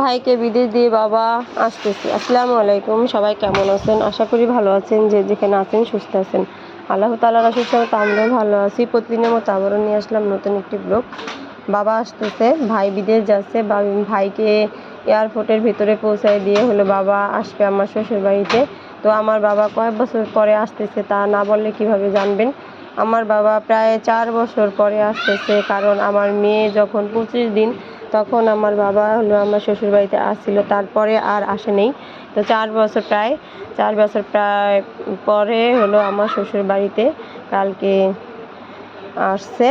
ভাইকে বিদেশ দিয়ে বাবা আসতেছে। আসসালামু আলাইকুম, সবাই কেমন আছেন? আশা করি ভালো আছেন, যে যেখানে আছেন সুস্থ আছেন। আল্লাহ তালার তো আমরাও ভালো আছি। প্রতিদিনের মতো আবারও নিয়ে আসলাম নতুন একটি ব্লগ বাবা আসতেছে, ভাই বিদেশ যাচ্ছে ভাইকে এয়ারপোর্টের ভিতরে পৌঁছায় দিয়ে হলো বাবা আসবে আমার শ্বশুর বাড়িতে তো আমার বাবা কয়েক বছর পরে আসতেছে, তা না বললে কীভাবে জানবেন? আমার বাবা প্রায় চার বছর পরে আসতেছে, কারণ আমার মেয়ে যখন পঁচিশ দিন তখন আমার বাবা হলো আমার শ্বশুরবাড়িতে আসছিল, তারপরে আর আসে তো চার বছর প্রায়, চার বছর প্রায় পরে হলো আমার শ্বশুরবাড়িতে কালকে আসছে।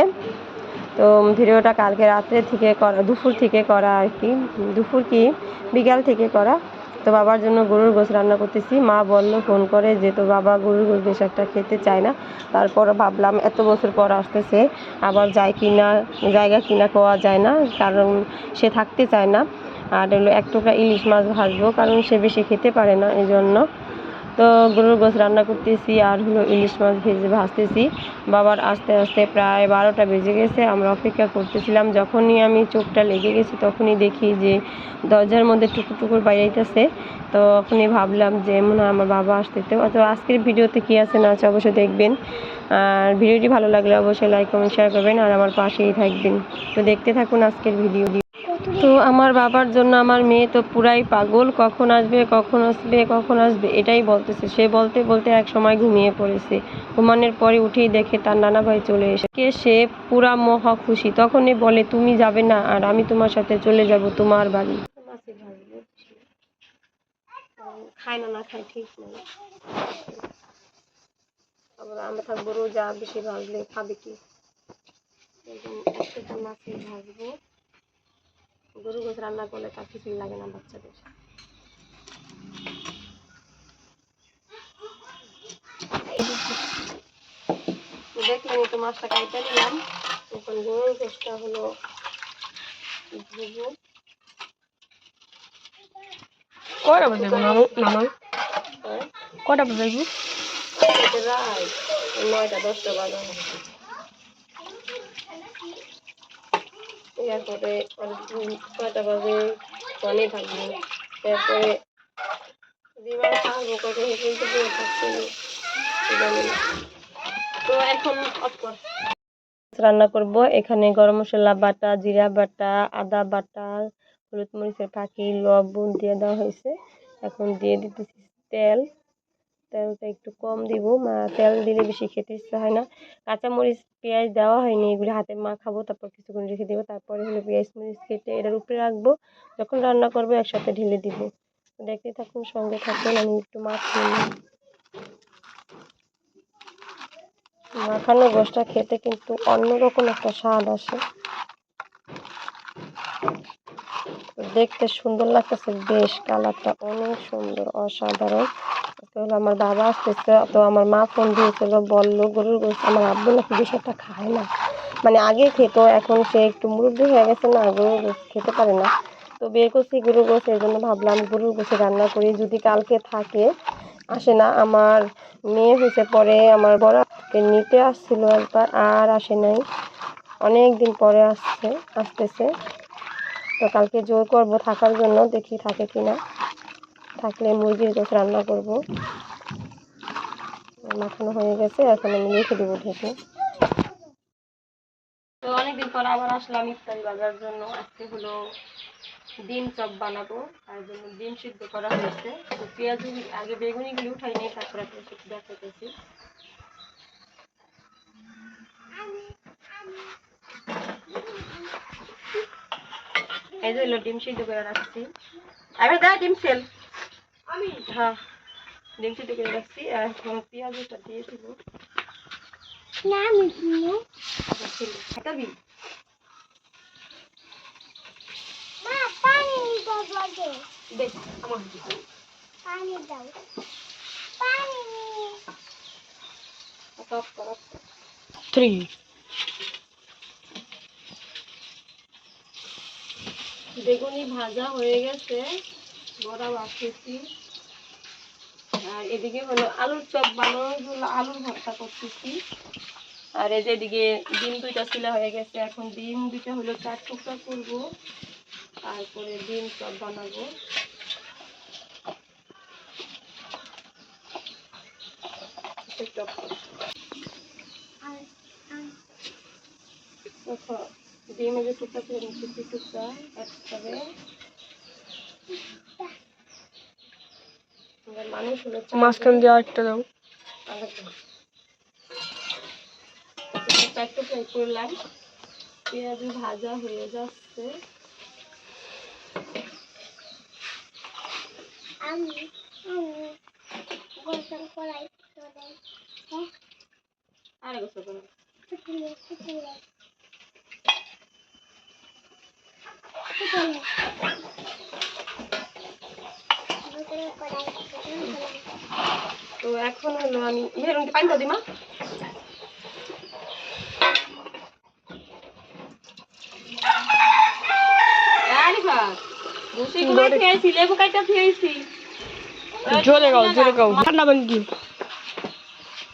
তো ভিডিওটা কালকে রাত্রে থেকে করা, দুপুর থেকে করা আর কি। দুপুর কি? বিকাল থেকে করা। তো বাবার জন্য গরুর গোশ রান্না করতেছি। মা বলল, ফোন করে যে তো বাবা গরুর গোশ বেশ একটা খেতে চায় না। তারপর ভাবলাম, এত বছর পর আসতেছে, আবার যায় কিনা, জায়গা কিনা পাওয়া যায় না, কারণ সে থাকতে চায় না। আর হলো, এক টুকরা ইলিশ মাছ ভাজবো, কারণ সে বেশি খেতে পারে না এই জন্য তো গরুর গোশ রান্না করতেছি আর হলো ইলিশ মাছ ভেজে ভাজতেছি। বাবার আস্তে আস্তে প্রায় বারোটা বেজে গেছে, আমরা অপেক্ষা করতেছিলাম। যখনই আমি চোখটা লেগে গেছি তখনই দেখি যে দরজার মধ্যে টুকুর টুকুর বাইরেইতেছে। তো তখনই ভাবলাম যে মনে আমার বাবা আসতেছে তো আজকের ভিডিওতে কী আছে না আছে অবশ্যই দেখবেন। আর ভিডিওটি ভালো লাগলে অবশ্যই লাইক কমেন্ট শেয়ার করবেন। আর আমার পাশেই থাকবেন। তো দেখতে থাকুন আজকের ভিডিও তো আমার বাবার জন্য আমার মেয়ে তো পুরাই পাগল, কখন আসবে কখন আসবে কখন আসবে, এটাই বলতেছে। সে বলতে বলতে এক সময় ঘুমিয়ে পড়েছে। ঘুমানোর পরে উঠেই দেখে তার নানা ভাই চলে এসে সে পুরা মহা খুশি। তখনই বলে, তুমি যাবে না, আর আমি তোমার সাথে চলে যাব তোমার বাড়ি। খায় না না খায়, ঠিক নেই আমরা থাকব রোজা, বেশি ভাজলে খাবে কি? ভাজবো। গরু গোছ রান্না করলে তার কিছুই লাগে না বাচ্চাদের। দেখলেন তো মাছটা কাইটা নিলাম। এখন গরুর গোছটা হলো কয়টা বাজে নানু? হ্যাঁ? কয়টা বাজে নয়টা দশটা বাজে। এরপরে বাজে থাকব থাকব কিন্তু তো এখন রান্না করব। এখানে গরম মশলা বাটা, জিরা বাটা, আদা বাটা, হলুদ মরিচের ফাঁকি, লবণ দিয়ে দেওয়া হয়েছে। এখন দিয়ে দিতেছি তেল। তেলটা একটু কম দিব। তেল দিলে বেশি খেতে ইচ্ছা হয় না। কাঁচামরিচ, পেঁয়াজ দেওয়া হয়নি, এগুলো হাতে মা খাব, তারপর কিছুক্ষণ রেখে দেবো। তারপরে হলো পেঁয়াজ মরিচ কেটে এটার উপরে রাখব। যখন রান্না করব, একসাথে ঢেলে দিব। দেখতে থাকুন, সঙ্গে থাকুন, আমি একটু মাছ মাখানো গোষ্ঠটা খেতে কিন্তু অন্যরকম একটা স্বাদ আসে। দেখতে সুন্দর লাগতেছে, বেশ কালারটা অনেক সুন্দর, অসাধারণ। আমার বাবা আসতেছে, তো আমার মা ফোন দিয়েছিল, বলল, গরুর গোস আমার আব্বু নাকি একটা খায় না। মানে আগে খেত, এখন সে একটু মুরব্বী হয়ে গেছে না, গরুর গোস খেতে পারে না। তো বের করছি গরুর গোস এই জন্য ভাবলাম গরুর গোসে রান্না করি। যদি কালকে থাকে, আসে না, আমার মেয়ে হয়েছে পরে আমার বড়কে নিতে আসছিল একবার, আর আসে নাই। অনেক দিন পরে আসছে, আসতেছে। তো কালকে জোর করব থাকার জন্য, দেখি থাকে কিনা। থাকলে মুরগির গোস রান্না করব। মাখানো হয়ে গেছে, এখন আমি রেখে দেবো ঢেকে। তো অনেকদিন পর আবার আসলাম ইফতারি বাজার জন্য। আজকে হলো ডিম চপ বানাবো, তার জন্য ডিম সিদ্ধ করা হয়েছে। তো পেঁয়াজ আগে বেগুনিগুলি উঠাই নিই তারপরে আপনার সাথে দেখাতেছি এই যে হলো ডিম সিদ্ধ করে রাখছি। আমি দা, ডিম সেল আমি হ্যাঁ ডিম সিদ্ধ রাখছি আর পেঁয়াজটা দিয়ে দিব। না আমি কিনো খাটাবি? মা পানি বাজে দেখ আমার পানি দাও। পানি টপ করো থ্রি বেগুনি ভাজা হয়ে গেছে। বড়া বাড়তেছি আর এদিকে হলো আলুর চপ বানানোর আলুর ভর্তা করতেছি। আর এই যে এদিকে ডিম দুইটা ছিলা হয়ে গেছে, এখন ডিম দুইটা হলো চার টুকরা করব, তারপরে ডিম চপ বানাবো। চপ ডিমের যে টুকরা করে নিচ্ছি টুকরা, একসাথে মাঝখান দিয়ে আরেকটা দাও। একটু ফ্রাই করলাম। পেঁয়াজ ভাজা হয়ে যাচ্ছে। আর গোসল করো ফুটলে গোসল করাই গোসল করাই তো এখন হলো আমি মেরুন পানি দাও দিমা জোরে গাও জোরে গাও। ঠান্ডা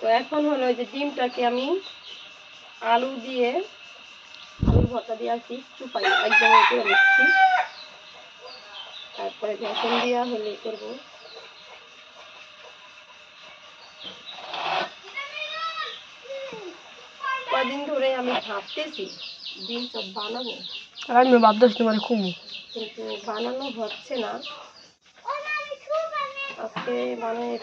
তো এখন হলো ওই যে ডিমটাকে আমি আলু দিয়ে আলু ভর্তা দিয়ে আর কি চুপাই একদম করে নিচ্ছি। তারপরে বেসন দিয়া হলে করব। কদিন ধরে আমি ভাবতেছি ডিম সব বানাবো। আর আমি ভাবতেছি তোমার খুব। কিন্তু বানানো হচ্ছে না। আজকে বানিয়ে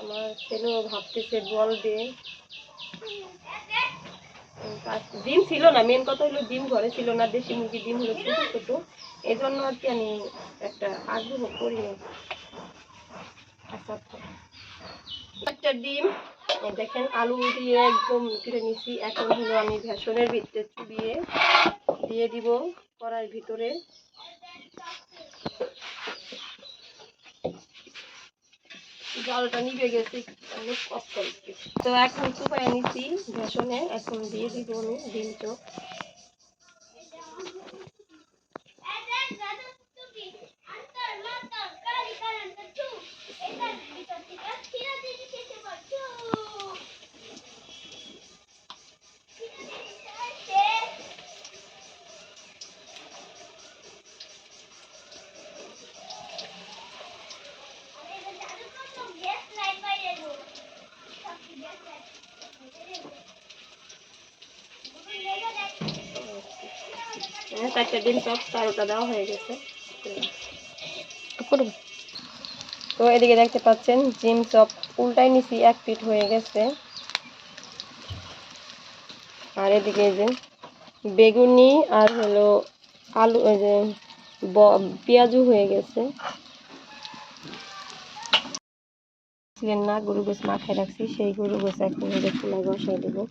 আমার ছেলেও ভাবতেছে বল দে। ডিম ছিল না মেন কথা হলো ডিম ঘরে ছিল না দেশি মুরগির ডিম হলো ছোটো ছোটো। এই জন্য আর কি আমি একটা আগ্রহ আচ্ছা একটা ডিম দেখেন, আলু দিয়ে একদম কেটে নিছি এখন হলো আমি ভেসনের ভিতরে চুবিয়ে দিয়ে দিব কড়াইয়ের ভিতরে। জলটা নিভে গেছে, অনেক কষ্ট তো এখন চুপাই নিছি ভেসনে এখন দিয়ে দিব আমি ডিম চোখ চারটা ডিম চপ, চারোটা দেওয়া হয়ে গেছে। তো এদিকে দেখতে পাচ্ছেন, ডিম চপ উল্টাই নিছি, এক পিঠ হয়ে গেছে। আর এদিকে যে বেগুনি আর হলো আলু যে ব- পেঁয়াজু হয়ে গেছে। না, গরু গোছ মাখায় রাখছি, সেই গরু গোছ এখন চুলায় বসাই দেবো।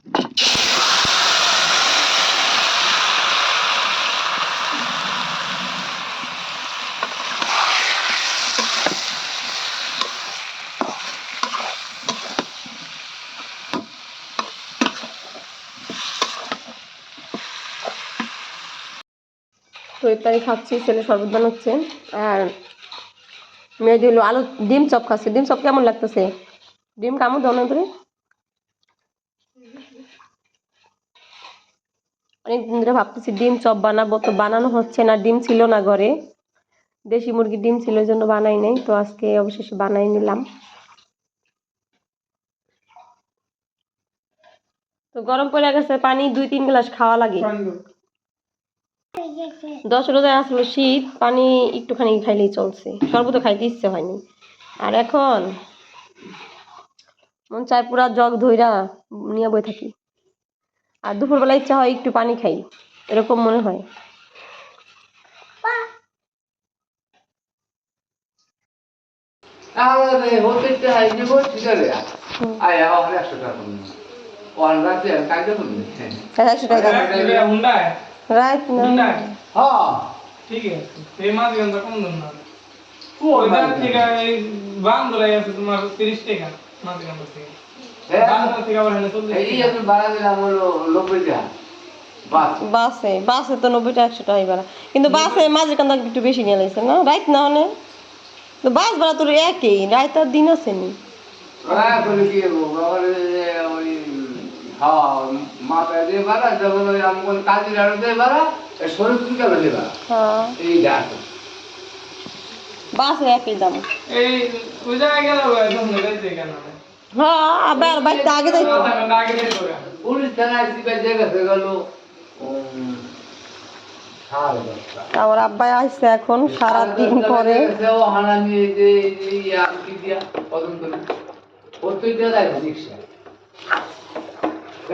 তো ইফতারি খাচ্ছি ছেলে শরবত বানাচ্ছে আর মেয়েদি হলো আলু, ডিম চপ খাচ্ছে। ডিম চপ কেমন লাগতেছে? ডিম কেমন দাও না ধরে। অনেকদিন ধরে ভাবতেছি ডিম চপ বানাবো, তো বানানো হচ্ছে না, ডিম ছিল না ঘরে। দেশি মুরগির ডিম ছিল ওই জন্য বানাই নাই, তো আজকে অবশেষে বানাই নিলাম। তো গরম পড়ে গেছে, পানি দুই, তিন গ্লাস খাওয়া লাগে। দশ রোজায় আসলো শীত পানি একটুখানি খাইলেই চলছে। শরবত খাইতে ইচ্ছে হয়নি। আর এখন মন চায় পুরা জগ ধইরা নিয়ে বই থাকি। আর দুপুরবেলা ইচ্ছা হয় একটু পানি খাই এরকম মনে হয় একশো টাকা। ওয়ান রাতে কাজে করুন একশো টাকা हुंडा है রাইট हुंडा না है হ্যাঁ ठीक है फेमस गंदा कम धंधा কোন ওইটা থেকে এই বান্ধ রয়ে আছে তোমার 30 টাকা মাছ গন্ধ থেকে বান্ধ থেকে আবার হলো 40 এই আমি বাড়া দিলাম হলো নব্বই টাকা বাস বাসে বাসে তো নব্বইটা একশো টাকা ভাড়া কিন্তু বাসে মাঝে কান্দা একটু বেশি নিয়ে লাগছে না রাইট না হলে তো বাস ভাড়া তোর একই রাইত আর দিন আছে নি ওরা করে কি বাবার ওই হ্যাঁ মাথায় দিয়ে বাড়া যখন ওই আমি কাজের আরও দিয়ে বাড়া এই শরীর তুই গেল দেবা হ্যাঁ। এই বাস একই দাম। এই ওই গেল একদম নেবে কেন? হ্যাঁ আবার বাড়িতে আগে যাইতো। আগে বের করে পুলিশ থানায় সিপাই জায়গা গেল? উম, সাড়ে দশটা। আমার আব্বাই আসছে এখন সারাদিন পরে। ও হানা নিয়ে যে এই ইয়া কি দিয়া পছন্দ করে। প্রত্যেকটা যায় রিক্সা।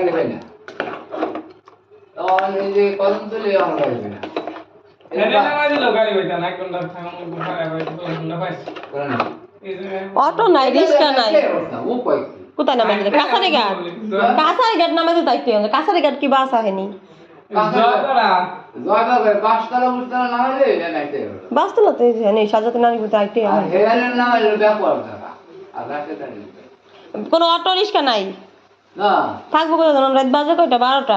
গাড়ি না? তখন এই যে কদম তুলে আমার গাড়ি না এটা নামাই দিল গাড়ি হইতা না এক ঘণ্টা থাকা ভাড়া হইতো দুই ঘণ্টা পাইছে। করে না। এই জায়গায় অটো নাই রিক্সা নাই। কোথায় নামাই দিলে? কাছারি ঘাট। কাছারি ঘাট কাছারি ঘাট কি বাস আহেনি বাস তো লতে নেই সাজাতে আইতে কোনো অটো রিক্সা নাই? থাকব কোথায় ধরুন রাত বাজে কয়টা? বারোটা।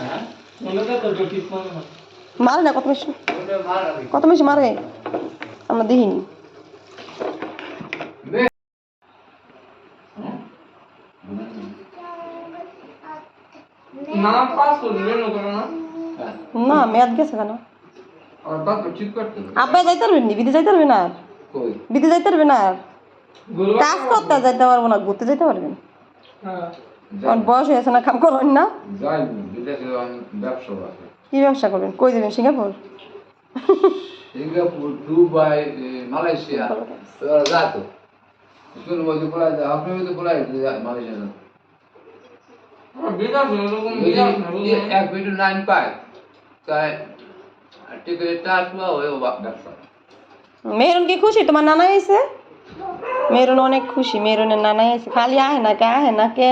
হ্যাঁ? মারে না কত বেশি? কত বেশি মারে? আমরা দেখিনি। না মেয়াদ গেছে কেন। আব্বা যাইতে পারবেন নি? বিদে যাইতে পারবে না বিদে যাইতে পারবে না আর? কাজ করতে যাইতে পারব না ঘুরতে যেতে পারবেন হ্যাঁ। কারণ বয়স হয়েছে না কাম করেন না? যাই বিদেশে ব্যবসা আছে কি ব্যবসা করবেন? কই যাবেন সিঙ্গাপুর? Singapore Dubai Malaysia. যাতো এক মিনিট নাইন পায়। তাই টিকিটটা আসলো ব্যবসা। মেহরুন কি খুশি? তোমার নানা এসে মেহরুন অনেক খুশি মেহরুনের নানা এসে খালি আহে না কে আহে না কে